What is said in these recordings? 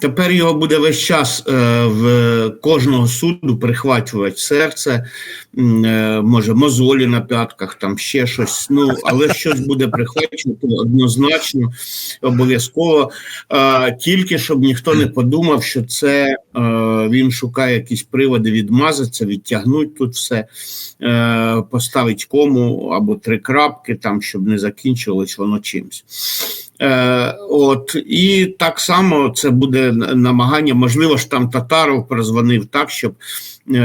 Тепер його буде весь час е, в кожного суду прихвачувати серце, е, може мозолі на п'ятках, там ще щось. Ну але щось буде прихвачувати однозначно, обов'язково. Е, тільки щоб ніхто не подумав, що це е, він шукає якісь приводи відмазатися, відтягнути тут все, е, поставить кому або три крапки, там щоб не закінчилось воно чимось. Е, от і так само це буде намагання. Можливо ж там Татаров прозвонив так, щоб е,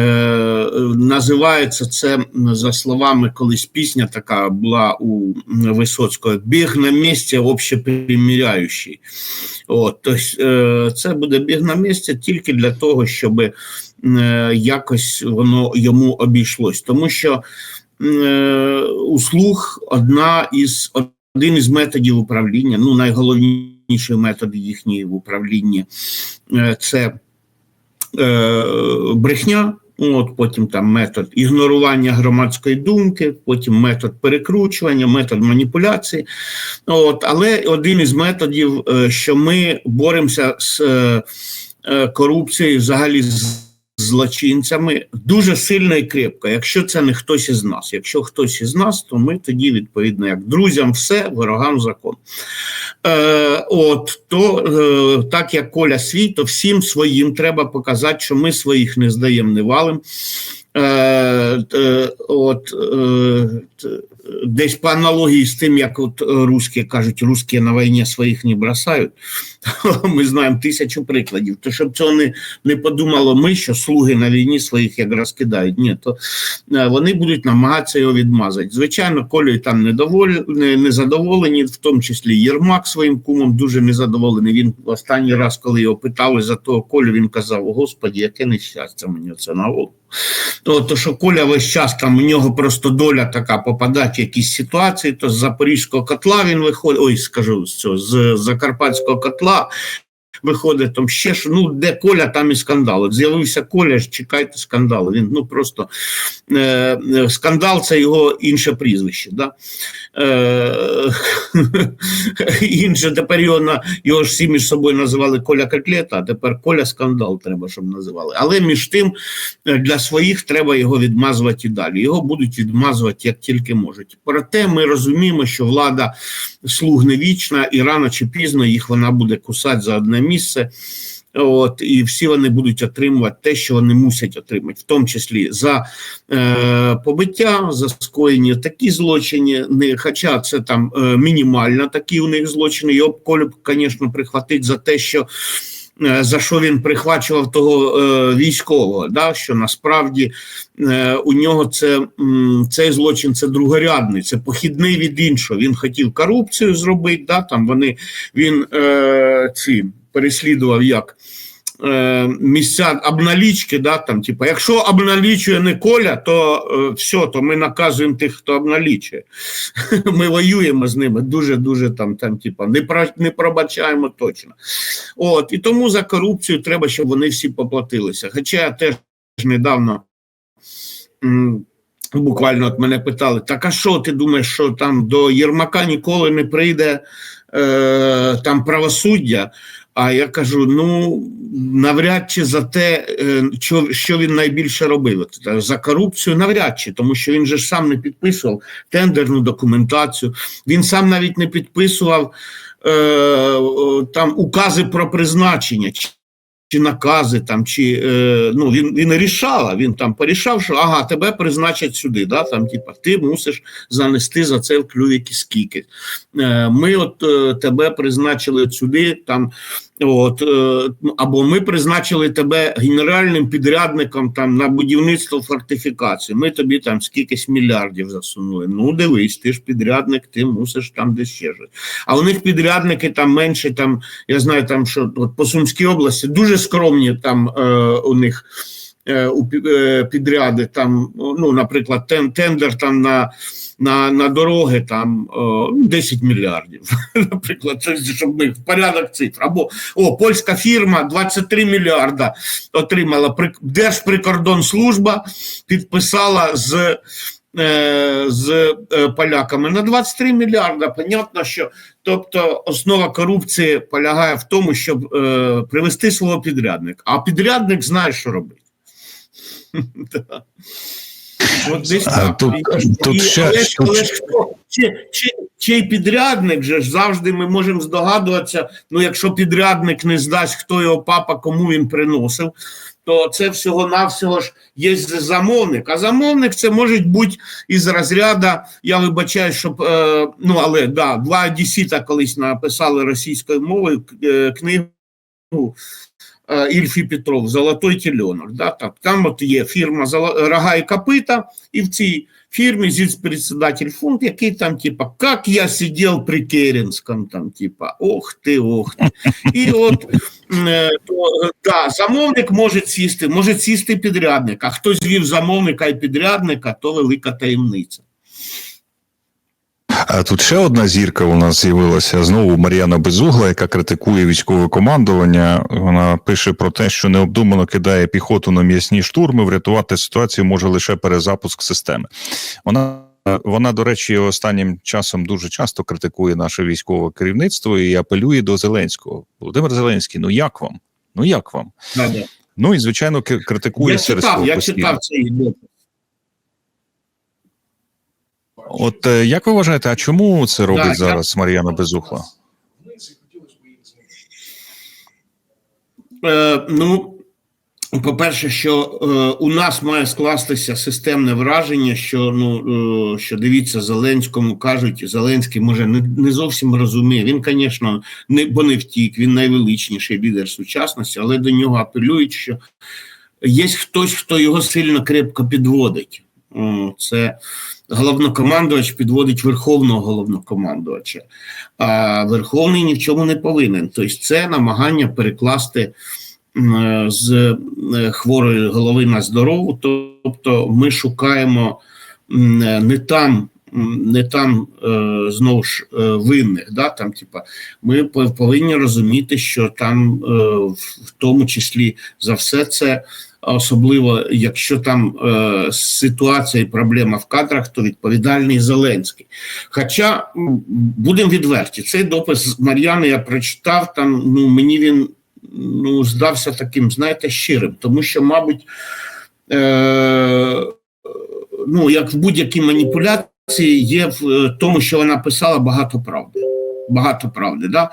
називається це за словами колись пісня така була у Висоцького біг на місці общеприміряючий. От тобто, е, це буде біг на місці тільки для того, щоб е, якось воно йому обійшлось, тому що е, услуг одна із один із методів управління, ну найголовніший метод їхньої в управлінні е, це е, брехня. От потім там метод ігнорування громадської думки, потім метод перекручування, метод маніпуляції. От, Але один із методів, е, що ми боремося з корупцією, взагалі з злочинцями дуже сильно і крепко. Якщо це не хтось із нас. Якщо хтось із нас, то ми тоді відповідно як друзям, все ворогам закон. Е, От то е, так як Коля свій, то всім своїм треба показати, що ми своїх не здаємо, не валим. Е, е, от, е, Десь по аналогії з тим, як от русські кажуть, русські на війні своїх не бросають. Ми знаємо тисячу прикладів. То щоб цього не не подумало ми, що слуги на війні своїх як розкидають. Ні, то вони будуть намагатися його відмазати. Звичайно, колі там недоволі, не, незадоволені, в тому числі Єрмак своїм кумом дуже незадоволений. Він останній раз, коли його питали за того колю, він казав: Господі, яке нещастя мені це на голову. То, то що Коля весь час там у нього просто доля така попадати в якісь ситуації, то з Запорізького котла він виходить, ой, скажу з цього, з Закарпатського котла виходить там ще що, ну де Коля, там і скандал. З'явився Коля, чекайте скандал. Він ну просто е, скандал це його інше прізвище. Да? Е, Інше тепер його на його ж всі між собою називали Коля Котлета, а тепер Коля скандал треба, щоб називали. Але між тим е, для своїх треба його відмазувати і далі. Його будуть відмазувати як тільки можуть. Проте ми розуміємо, що влада слуг не вічна, і рано чи пізно їх вона буде кусати за одне місце. От і всі вони будуть отримувати те, що вони мусять отримати, в тому числі за е, побиття, за скоєння такі злочини, не хоча це там е, мінімально такі у них злочини. Його б, звісно, прихватить за те, що Е, за що він прихвачував того е, військового, да, що насправді е, у нього це цей злочин це другорядний, це похідний від іншого. Він хотів корупцію зробити, да, там вони він е, ці переслідував як. Е, місця обналічки, да, там, типу, якщо обналічує не коля, то е, все, то ми наказуємо тих, хто обналічує. Ми воюємо з ними дуже-дуже там, там, типу, не про, не пробачаємо точно. От, І тому за корупцію треба, щоб вони всі поплатилися. Хоча я теж недавно. Буквально от мене питали: так а що ти думаєш, що там до Єрмака ніколи не прийде е, там правосуддя? А я кажу: ну навряд чи за те, е, що він найбільше робив за корупцію, навряд чи, тому що він же сам не підписував тендерну документацію. Він сам навіть не підписував е, там укази про призначення чи накази там, чи е, ну він він рішав, він там порішав, що ага, тебе призначать сюди. да, там, типа, Ти мусиш занести за це в клювіки скільки. Е, Ми от е, тебе призначили сюди, там, от, е, або ми призначили тебе генеральним підрядником там на будівництво фортифікації. Ми тобі там скількись мільярдів засунули. Ну, дивись, ти ж підрядник, ти мусиш там десь ще жити. А у них підрядники там менше, там, я знаю, там що от по Сумській області дуже скромні там е, у них підряди. Там, ну, наприклад, тен, тендер там на на на дороги там 10 ну, мільярдів. Наприклад, це щоб ми в порядок цифр. Або о, польська фірма 23 мільярда отримала Держприкордонслужба, підписала з е, з е, поляками на 23 мільярда. Понятно, що тобто основа корупції полягає в тому, щоб е, привести свого підрядника. А підрядник знає, що робити. От десь А тут- тут і- ще- але тут але ще- хто? Чи, чи, чий підрядник же ж завжди ми можемо здогадуватися, ну якщо підрядник не здасть, хто його папа, кому він приносив, то це всього-навсього ж є замовник. А замовник це може бути із розряду, я вибачаю, щоб, е, ну але да, два одесіта колись написали російською мовою е, книгу Ільфі Петров Золотой теленок. Да. Там от є фірма Рога і Копита, і в цій фірмі зіцпредседатель фонд, який там, типа, как я сидел при Керенском, там, типа, ох ти, ох ти. І от е, то, е, да, замовник може сісти, може сісти підрядник, а хто звів замовника і підрядника, то велика таємниця. А тут ще одна зірка у нас з'явилася знову Мар'яна Безугла, яка критикує військове командування. Вона пише про те, що необдумано кидає піхоту на м'ясні штурми. Врятувати ситуацію може лише перезапуск системи. Вона. Вона, до речі, останнім часом дуже часто критикує наше військове керівництво і апелює до Зеленського. Володимир Зеленський, ну як вам? Ну як вам? Да, да. Ну і звичайно, критикує Я читав, я постійно. читав цей. От е, як ви вважаєте, а чому це робить я- зараз Мар'яна Безухла? Е, ну, по-перше, що е, у нас має скластися системне враження, що ну е, що дивіться, Зеленському кажуть, Зеленський може не, не зовсім розуміє. Він, звісно, не бо не втік, він найвеличніший лідер сучасності, але до нього апелюють, що є хтось, хто його сильно крепко підводить. Це головнокомандувач підводить верховного головнокомандувача, а верховний ні в чому не повинен. Тобто, це намагання перекласти з е, хворої голови на здорову. Тобто, ми шукаємо не там. Не там е, знову ж е, винних, да там, типа, ми повинні розуміти, що там, в тому числі за все це, особливо якщо там е, ситуація і проблема в кадрах, то відповідальний Зеленський. Хоча будемо відверті, цей допис Мар'яни я прочитав там. Ну мені він ну здався таким, знаєте, щирим, тому що, мабуть, е, ну як в будь-якій маніпуляції, є в е, тому, що вона писала багато правди. Багато правди, да?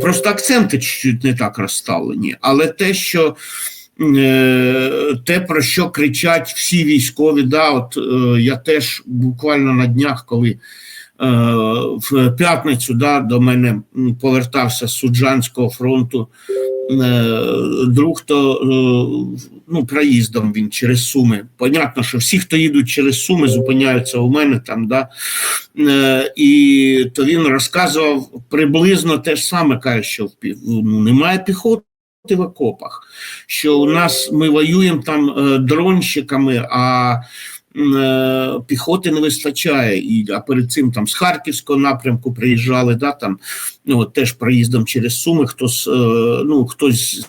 Просто акценти чуть-чуть не так розставлені, але те, що те, про що кричать всі військові, да, от е, я теж буквально на днях, коли е, в п'ятницю да, до мене повертався з Суджанського фронту е, друг, то е, ну, проїздом він через Суми. Понятно, що всі, хто їдуть через Суми, зупиняються у мене там, да, Е, і то він розказував приблизно те ж саме, каже, що ну, немає піхоти в окопах, що у нас ми воюємо там е, дронщиками, а е, піхоти не вистачає. І, а перед цим там з Харківського напрямку приїжджали, да, там, ну, теж проїздом через Суми, хтось, е, ну, хтось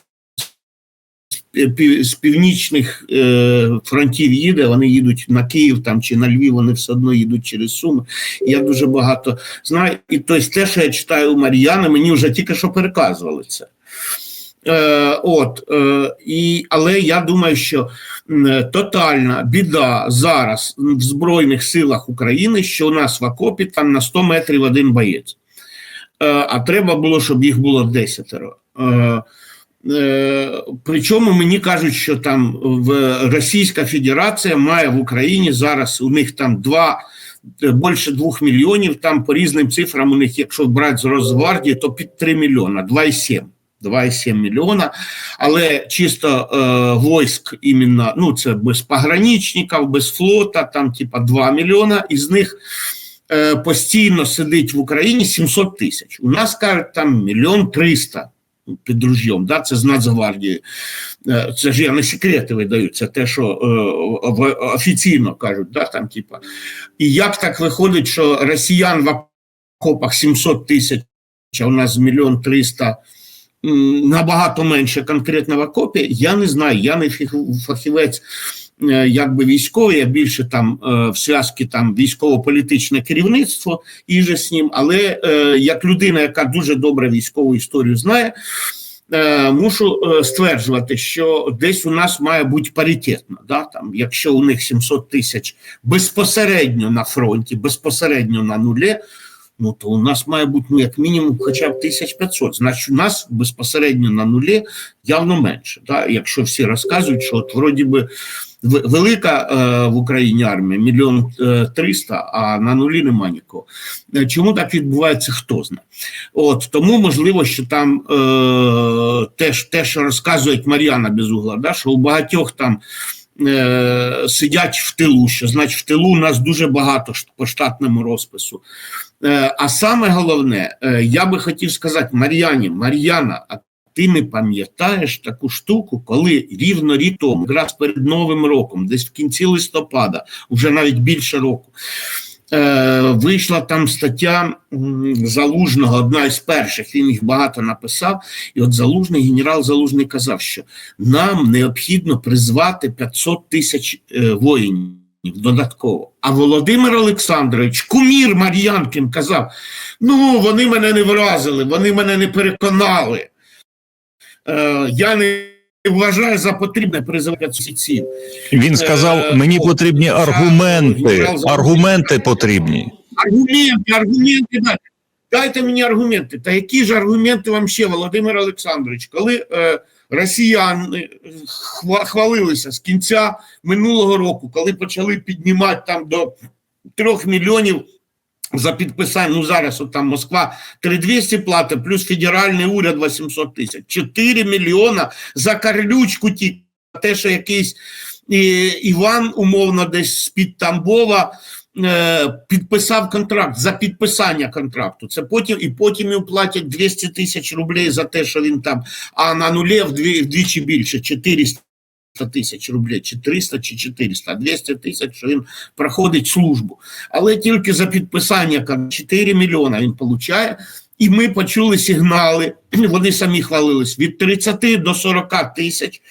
з північних е, фронтів їде, вони їдуть на Київ там чи на Львів, вони все одно їдуть через Суми. Я дуже багато знаю. І тобто те, що я читаю у Мар'яни, мені вже тільки що переказували це. Е, от, е, і, але я думаю, що тотальна біда зараз в Збройних силах України, що у нас в окопі там на 100 метрів один боєць. Е, а треба було, щоб їх було десятеро. Причому мені кажуть, що там в Російська Федерація має в Україні зараз у них там два більше двох мільйонів. Там по різним цифрам у них, якщо брати з Росгвардії, то під 3 мільйона, 2,7. 2,7 мільйона, але чисто е, войск іменно, ну це без пограничників, без флота, там типа 2 мільйона, із них е, постійно сидить в Україні 700 тисяч. У нас кажуть, там мільйон триста під ружьом, да, це з Нацгвардії. Е, Це ж я не секрети видаю, це те, що е, офіційно кажуть, да, там, типа. І як так виходить, що росіян в окопах 700 тисяч, а у нас мільйон триста, м, набагато менше конкретно в окопі, я не знаю, я не фахівець е, якби військовий, а більше там е, в зв'язки там військово-політичне керівництво і же з ним. Але е, як людина, яка дуже добре військову історію знає, мушу стверджувати, що десь у нас має бути паритетно. Да? Там, якщо у них 700 тисяч безпосередньо на фронті, безпосередньо на нулі, ну то у нас має бути ну, як мінімум хоча б 1500. Значить, у нас безпосередньо на нулі явно менше. Да? Якщо всі розказують, що от вроді би велика е, в Україні армія, мільйон е, триста, а на нулі нема нікого. Е, Чому так відбувається, хто знає. От тому можливо, що там е, теж те, що розказує Мар'яна Безугла, да, що у багатьох там е, сидять в тилу, що значить в тилу у нас дуже багато по штатному розпису. Е, а саме головне, е, я би хотів сказати Мар'яні, Мар'яна, а ти не пам'ятаєш таку штуку, коли рівно рік тому, якраз перед Новим роком, десь в кінці листопада, вже навіть більше року, вийшла там стаття Залужного, одна із перших, він їх багато написав. І от Залужний, генерал Залужний казав, що нам необхідно призвати 500 тисяч е, воїнів додатково. А Володимир Олександрович, кумір Мар'янкін, казав: ну, вони мене не вразили, вони мене не переконали. Е, я не вважаю за потрібне призивати сільців. Він сказав: Е, мені потрібні аргументи. Аргументи потрібні. Аргументи, аргументи дайте. Дайте мені аргументи. Та які ж аргументи вам ще, Володимир Олександрович, коли е, росіяни хвалилися з кінця минулого року, коли почали піднімати там до трьох мільйонів за підписання, ну зараз от там Москва 3200 платить, плюс федеральний уряд 800 тисяч. 4 мільйона за карлючку ті, те, що якийсь і, Іван, умовно, десь з-під Тамбова е, підписав контракт за підписання контракту. Це потім і потім йому платять 200 тисяч рублей за те, що він там, а на нулі вдвічі більше 400 тисяч рублей, чи 300, чи 400, а 200 тисяч, що він проходить службу. Але тільки за підписання 4 мільйона він получає. І ми почули сигнали, вони самі хвалились, від 30 до 40 тисяч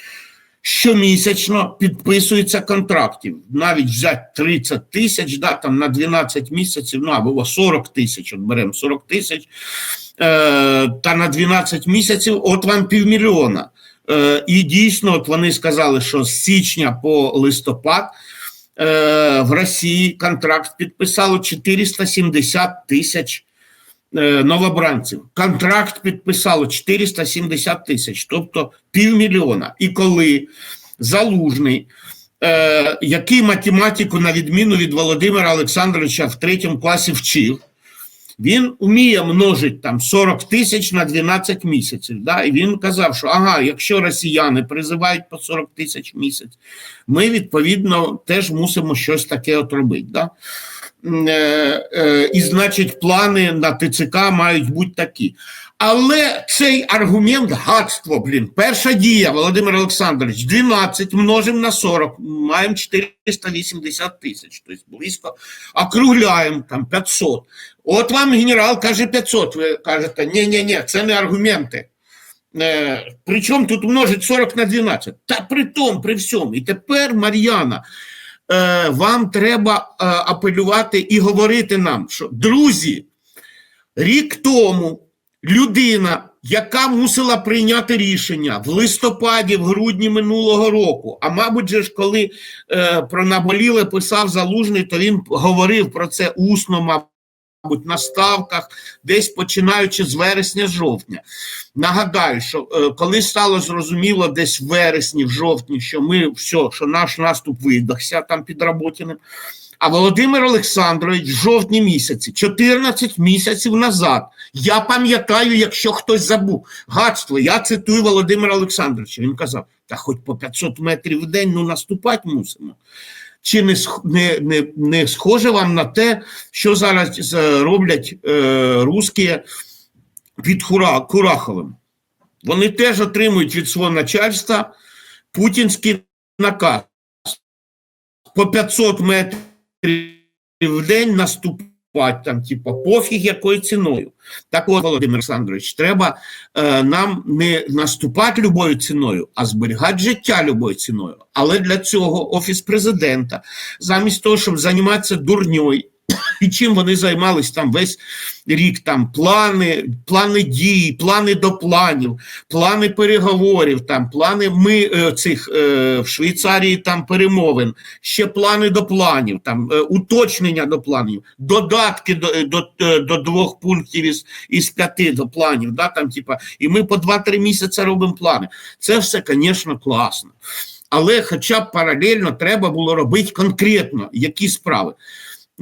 щомісячно підписується контрактів. Навіть взяти 30 тисяч, да, там на 12 місяців, ну або 40 тисяч, от беремо 40 тисяч, е, та на 12 місяців, от вам півмільйона. Е, і дійсно, от вони сказали, що з січня по листопад е, в Росії контракт підписало 470 тисяч е, новобранців. Контракт підписало 470 тисяч, тобто півмільйона. І коли залужний, який математику, на відміну від Володимира Олександровича, в третьому класі вчив, він вміє множити там 40 тисяч на 12 місяців. Да? І він казав, що ага, якщо росіяни призивають по 40 тисяч місяць, ми відповідно теж мусимо щось таке от робити. Да? Е, е, І значить, плани на ТЦК мають бути такі. Але цей аргумент гадство, блін, перша дія, Володимир Олександрович, 12 множимо на 40, маємо 480 тисяч, тобто близько, округляємо там 500. От вам генерал каже 500, ви кажете, ні-ні-ні, це не аргументи. Е, причому тут множить 40 на 12. Та при тому, при всьому. І тепер, Мар'яна, е, вам треба е, апелювати і говорити нам, що друзі, рік тому людина, яка мусила прийняти рішення в листопаді, в грудні минулого року, а мабуть, же ж коли е, про наболіле писав залужний, то він говорив про це усно, мабуть, на ставках, десь починаючи з вересня, жовтня. Нагадаю, що е, коли стало зрозуміло десь в вересні, в жовтні, що ми все, що наш наступ видахся там під Роботіним, а Володимир Олександрович в жовтні місяці, 14 місяців назад, я пам'ятаю, якщо хтось забув, гадство, я цитую Володимира Олександровича, він казав, та хоч по 500 метрів в день, ну наступати мусимо. Чи не, не, не, не схоже вам на те, що зараз е, роблять е, русські під Хура, Кураховим? Вони теж отримують від свого начальства путінський наказ по 500 метрів в день наступати там, типу, пофіг якою ціною. Так от, Володимир Олександрович, треба е, нам не наступати любою ціною, а зберігати життя любою ціною. Але для цього офіс президента, замість того, щоб займатися дурньою, і чим вони займались там весь рік, там плани, плани дій, плани до планів, плани переговорів, там плани ми е, цих е, в Швейцарії там перемовин, ще плани до планів, там е, уточнення до планів, додатки до, до, до двох пунктів із, із п'яти до планів. Да, там, типа, і ми по 2-3 місяці робимо плани. Це все, звісно, класно. Але хоча б паралельно треба було робити конкретно які справи.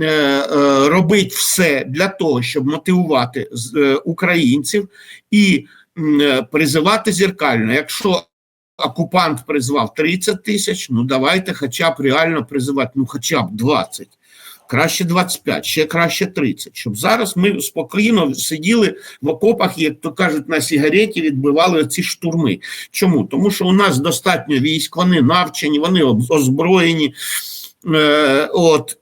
Е, е, робить все для того, щоб мотивувати е, українців і призивати зеркально. Якщо окупант призвав 30 тисяч, ну давайте хоча б реально призивати, ну хоча б 20. Краще 25, ще краще 30, щоб зараз ми спокійно сиділи в окопах, як то кажуть, на сигареті відбивали ці штурми. Чому? Тому що у нас достатньо військ, вони навчені, вони озброєні. Е, от,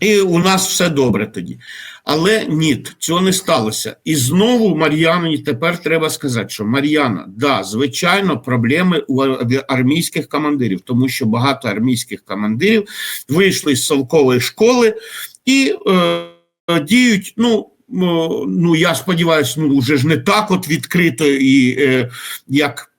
і у нас все добре тоді. Але ні, цього не сталося. І знову Мар'яні тепер треба сказати, що Мар'яна, да, звичайно, проблеми у армійських командирів, тому що багато армійських командирів вийшли з совкової школи і е, діють, ну. Ну, я сподіваюся, ну вже ж не так от відкрито і е, як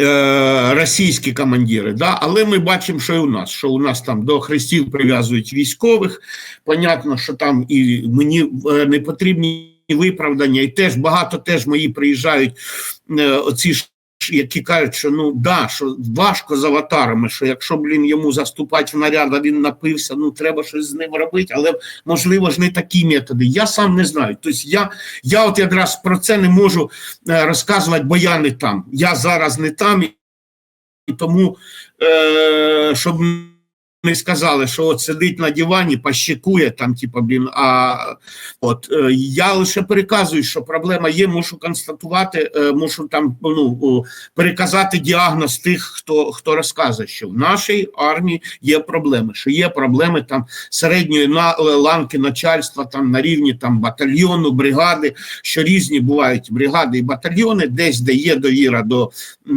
е, російські командири, да? але ми бачимо, що і у нас, що у нас там до хрестів прив'язують військових. Понятно, що там і мені е, не потрібні виправдання, і теж багато теж мої приїжджають е, оці ж. Які кажуть, що ну да, що важко з аватарами, що якщо блін йому заступати в наряд, а він напився, ну треба щось з ним робити, але можливо ж не такі методи. Я сам не знаю. Тобто я, я от якраз про це не можу е, розказувати, бо я не там. Я зараз не там, і тому, е, щоб не сказали, що от сидить на дивані, пощекує там, типу, блін, а от е, я лише переказую, що проблема є, мушу констатувати, е, мушу там ну, переказати діагноз тих, хто, хто розказує, що в нашій армії є проблеми, що є проблеми там середньої на, ланки начальства там на рівні там батальйону, бригади, що різні бувають бригади і батальйони, десь де є довіра до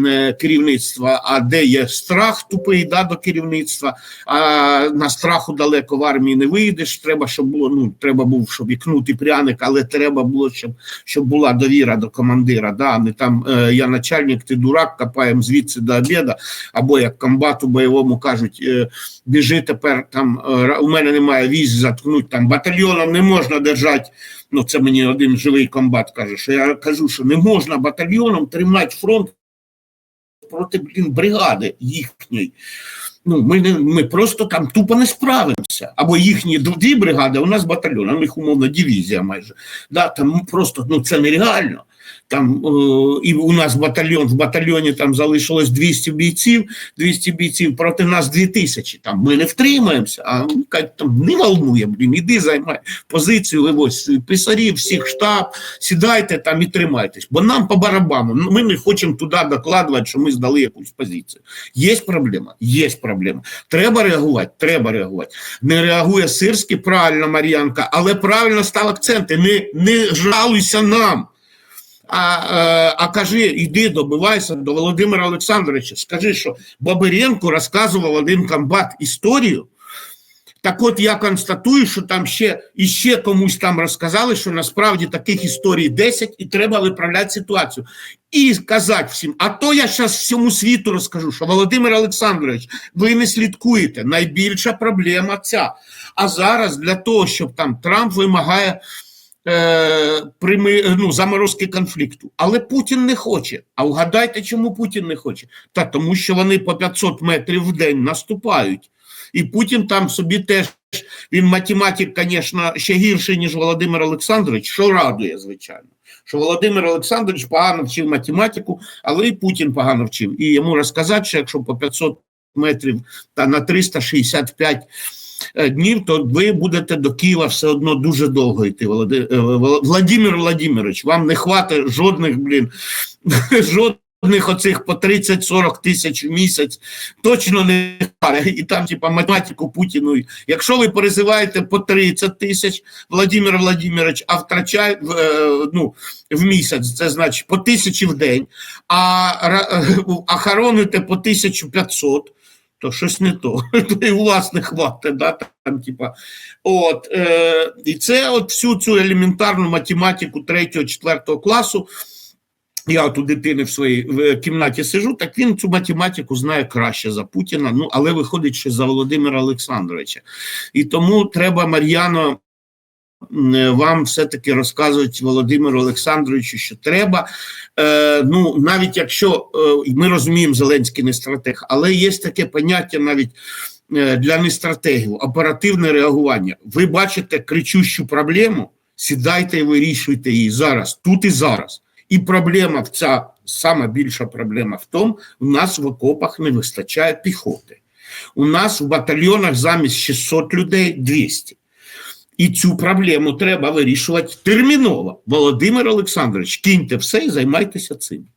е, керівництва, а де є страх тупий да, до керівництва. А на страху далеко в армії не вийдеш. Треба, щоб було ну треба був, щоб ікнути пряник, але треба було, щоб, щоб була довіра до командира. Да, не там е, я начальник, ти дурак, копаємо звідси до обіда, або як комбату бойовому кажуть, е, біжи тепер там. е, у мене немає військ, заткнуть там батальйоном не можна держати. Ну, це мені один живий комбат каже, що я кажу, що не можна батальйоном тримати фронт проти блін, бригади їхньої. Ну, ми, не, ми просто там тупо не справимося. Або їхні дві бригади, у нас батальйон, а у них умовно дивізія майже. Да, там просто ну, це нереально. Там, е, і у нас батальйон, в батальйоні там залишилось 200 бійців, 200 бійців проти нас 2000. Там ми не втримаємося, а ну, там не волнує, блін, іди займай позицію, вивозь писарів, всіх штаб, сідайте там і тримайтесь. Бо нам по барабану, ну, ми не хочемо туди докладувати, що ми здали якусь позицію. Є проблема? Є проблема. Треба реагувати, треба реагувати. Не реагує Сирський, правильно, Мар'янка, але правильно став акценти. Не, не жалуйся нам. А, е, а кажи, іди добивайся до Володимира Олександровича. Скажи, що Бабиренко розказував один комбат історію. Так от я констатую, що там ще і ще комусь там розказали, що насправді таких історій 10 і треба виправляти ситуацію. І казати всім, а то я зараз всьому світу розкажу, що Володимир Олександрович, ви не слідкуєте. Найбільша проблема ця. А зараз для того, щоб там Трамп вимагає е, прими, ну, заморозки конфлікту. Але Путін не хоче. А вгадайте, чому Путін не хоче? Та тому, що вони по 500 метрів в день наступають. І Путін там собі теж, він математик, звісно, ще гірший, ніж Володимир Олександрович, що радує, звичайно. Що Володимир Олександрович погано вчив математику, але і Путін погано вчив. І йому розказати, що якщо по 500 метрів та на 365 е, днів, то ви будете до Києва все одно дуже довго йти. Володи- е, Владимир Владимирович, вам не хватить жодних, блін, жодних оцих по 30-40 тисяч в місяць точно не паре. І там, типа, математику Путіну. Якщо ви перезиваєте по 30 тисяч, Владимир Владимирович, а втрачає е, ну, в місяць, це значить по тисячі в день, а, а хороните по 1500, то щось не то. То і власне хватить, да, там, типа. От, е, і це от всю цю елементарну математику 3-4 класу. Я от у дитини в своїй в кімнаті сижу, так він цю математику знає краще за Путіна, ну але виходить, що за Володимира Олександровича. І тому треба, Мар'яно, вам все-таки розказувати Володимиру Олександровичу, що треба. Е, ну, навіть якщо е, ми розуміємо, Зеленський не стратег, але є таке поняття навіть е, для нестратегів оперативне реагування. Ви бачите кричущу проблему, сідайте і вирішуйте її зараз, тут і зараз. І проблема в ця сама більша проблема в тому, у нас в окопах не вистачає піхоти. У нас в батальйонах замість 600 людей 200. І цю проблему треба вирішувати терміново. Володимир Олександрович, киньте все і займайтеся цим.